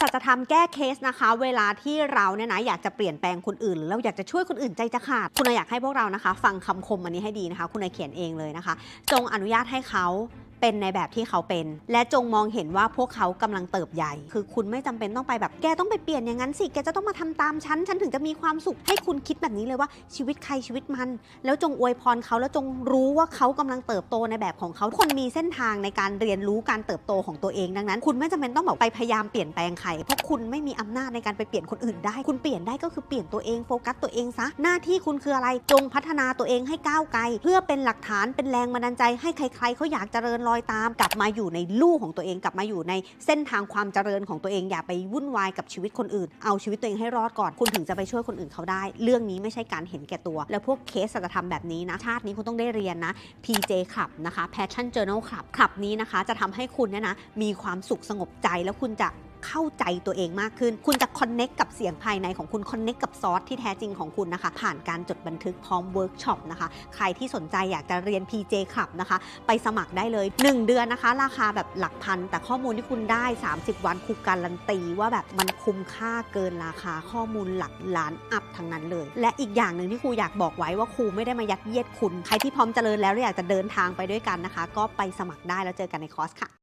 สัจธรรมแก้เคสนะคะ เวลาที่เราเนี่ยนะอยากจะเปลี่ยนแปลงคนอื่นหรือเราอยากจะช่วยคนอื่นใจจะขาด คุณนายอยากให้พวกเรานะคะ ฟังคำคมอันนี้ให้ดีนะคะ คุณนายเขียนเองเลยนะคะ จงอนุญาตให้เขา เป็นในแบบที่เขาเป็น และจงมองเห็นว่าพวกเขากำลังเติบใหญ่ คือคุณไม่จำเป็นต้องไปแบบแกต้องไปเปลี่ยนอย่างนั้นสิแกจะต้องมาทำตามฉันฉันถึงจะมีความสุขให้คุณคิดแบบนี้เลยว่าชีวิตใครชีวิตมัน แล้วจงอวยพรเขาแล้วจงรู้ว่าเขากำลังเติบโตในแบบของเขาคนมีเส้นทางในการเรียนรู้การเติบโตของตัวเองดังนั้น คุณไม่จำเป็นต้องแบบไปพยายามเปลี่ยนแปลงใครเพราะคุณไม่มีอำนาจในการไปเปลี่ยนคนอื่นได้ คุณเปลี่ยนได้ก็คือเปลี่ยนตัวเองโฟกัสตัวเองซะหน้าที่คุณคืออะไรจงพัฒนาตัวเองให้ก้าวไกล เพื่อเป็นหลักฐานเป็นแรงบันดาลใจให้ใครๆเขาอยากเจริญรอยตามกลับมาอยู่ในลู่ของตัวเองกลับมาอยู่ในเส้นทางความเจริญของตัวเองอย่าไปวุ่นวายกับชีวิตคนอื่น เอาชีวิตตัวเองให้รอดก่อนคุณถึงจะไปช่วยคนอื่นเขาได้ เรื่องนี้ไม่ใช่การเห็นแก่ตัว แล้วพวกเคสสัจธรรมแบบนี้นะชาตินี้คุณต้องได้เรียนนะ PJ Club นะคะ Passion Journal Club คลับนี้นะคะ จะทำให้คุณเนี่ยนะมีความสุขสงบใจแล้วคุณจะ เข้าใจตัวเองมากขึ้น คุณจะคอนเน็กกับเสียงภายในของคุณคอนเน็กกับซอสที่แท้จริงของคุณนะคะ ผ่านการจดบันทึกพร้อมเวิร์กช็อปนะคะ ใครที่สนใจอยากจะเรียน PJ Club นะคะ ไปสมัครได้เลย 1 เดือนนะคะ ราคาแบบหลักพัน แต่ข้อมูลที่คุณได้ 30 วันครูการันตีว่าแบบมันคุ้มค่าเกินราคาข้อมูลหลักล้านอัพทั้งนั้นเลย และอีกอย่างหนึ่งที่ครูอยากบอกไว้ว่าครูไม่ได้มายัดเยียดคุณ ใครที่พร้อมเจริญแล้วอยากจะเดินทางไปด้วยกันนะคะ ก็ไปสมัครได้แล้วเจอกันในคอร์สค่ะ